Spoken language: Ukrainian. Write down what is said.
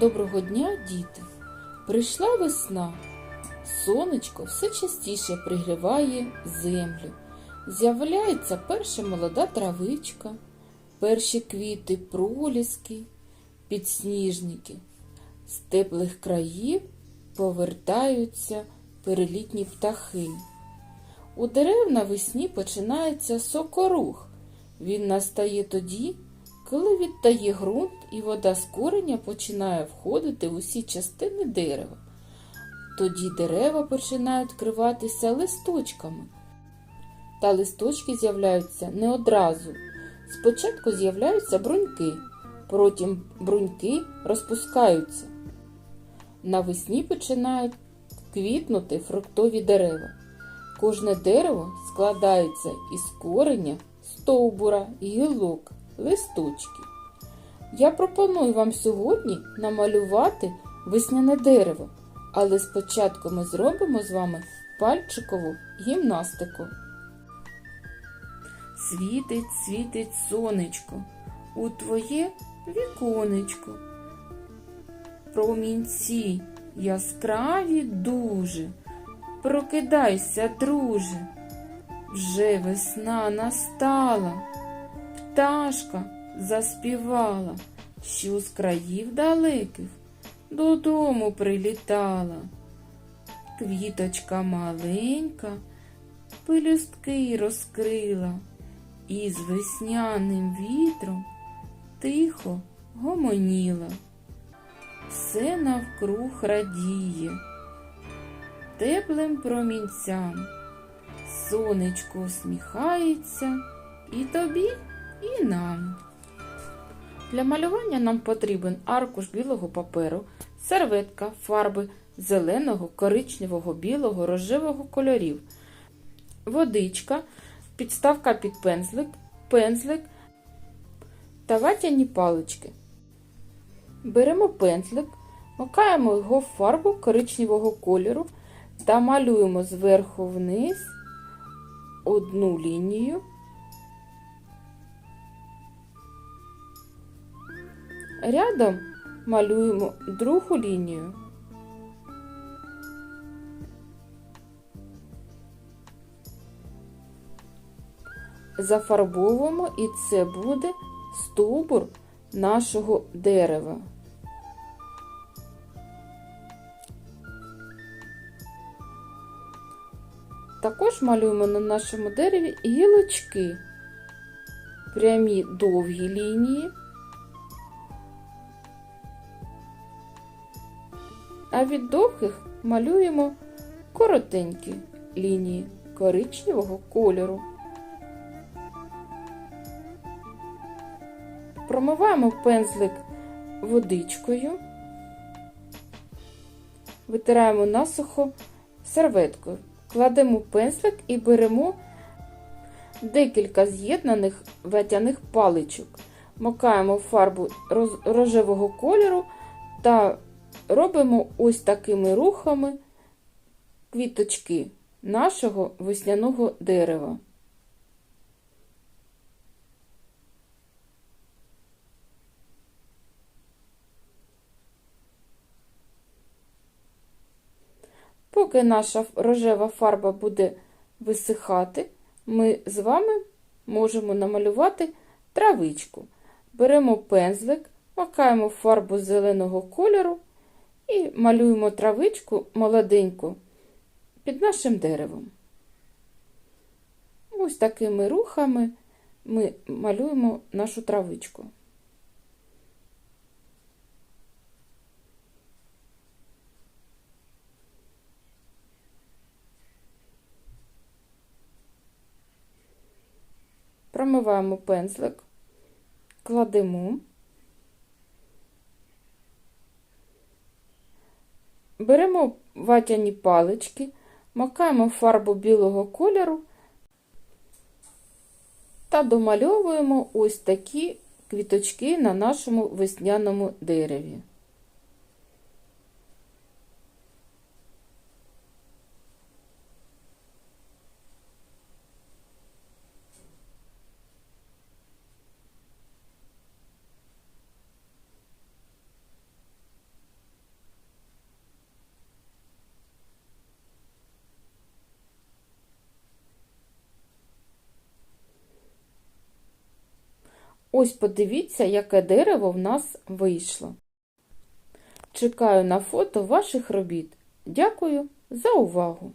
Доброго дня, діти! Прийшла весна. Сонечко все частіше пригріває землю. З'являється перша молода травичка, перші квіти проліски, підсніжники. З теплих країв повертаються перелітні птахи. У дерев навесні починається сокорух. Він настає тоді, коли відтає ґрунт і вода з кореня починає входити в усі частини дерева. Тоді дерева починають вкриватися листочками. Та листочки з'являються не одразу. Спочатку з'являються бруньки, потім бруньки розпускаються. Навесні починають квітнути фруктові дерева. Кожне дерево складається із кореня, стовбура, гілок, листочків. Я пропоную вам сьогодні намалювати весняне дерево, але спочатку ми зробимо з вами пальчикову гімнастику. Світить, світить сонечко, у твоє віконечко. Промінці яскраві дуже. Прокидайся, друже, вже весна настала, пташка заспівала, що з країв далеких додому прилітала. Квіточка маленька, пелюстки розкрила, і з весняним вітром тихо гомоніла. Все навкруг радіє теплим промінцям. Сонечко усміхається і тобі, і нам. Для малювання нам потрібен аркуш білого паперу, серветка, фарби зеленого, коричневого, білого, рожевого кольорів, водичка, підставка під пензлик, пензлик та ватяні палички. Беремо пензлик, макаємо його в фарбу коричневого кольору та малюємо зверху вниз одну лінію. Рядом малюємо другу лінію. Зафарбовуємо і це буде стовбур нашого дерева. Також малюємо на нашому дереві гілочки, прямі довгі лінії, а від довгих малюємо коротенькі лінії коричневого кольору. Промиваємо пензлик водичкою, витираємо насухо серветкою. Кладемо пензлик і беремо декілька з'єднаних ватяних паличок. Макаємо фарбу рожевого кольору та робимо ось такими рухами квіточки нашого весняного дерева. Поки наша рожева фарба буде висихати, ми з вами можемо намалювати травичку. Беремо пензлик, макаємо фарбу зеленого кольору і малюємо травичку молоденьку під нашим деревом. Ось такими рухами ми малюємо нашу травичку. Промиваємо пензлик, кладемо, беремо ватяні палички, макаємо фарбу білого кольору та домальовуємо ось такі квіточки на нашому весняному дереві. Ось подивіться, яке дерево в нас вийшло. Чекаю на фото ваших робіт. Дякую за увагу!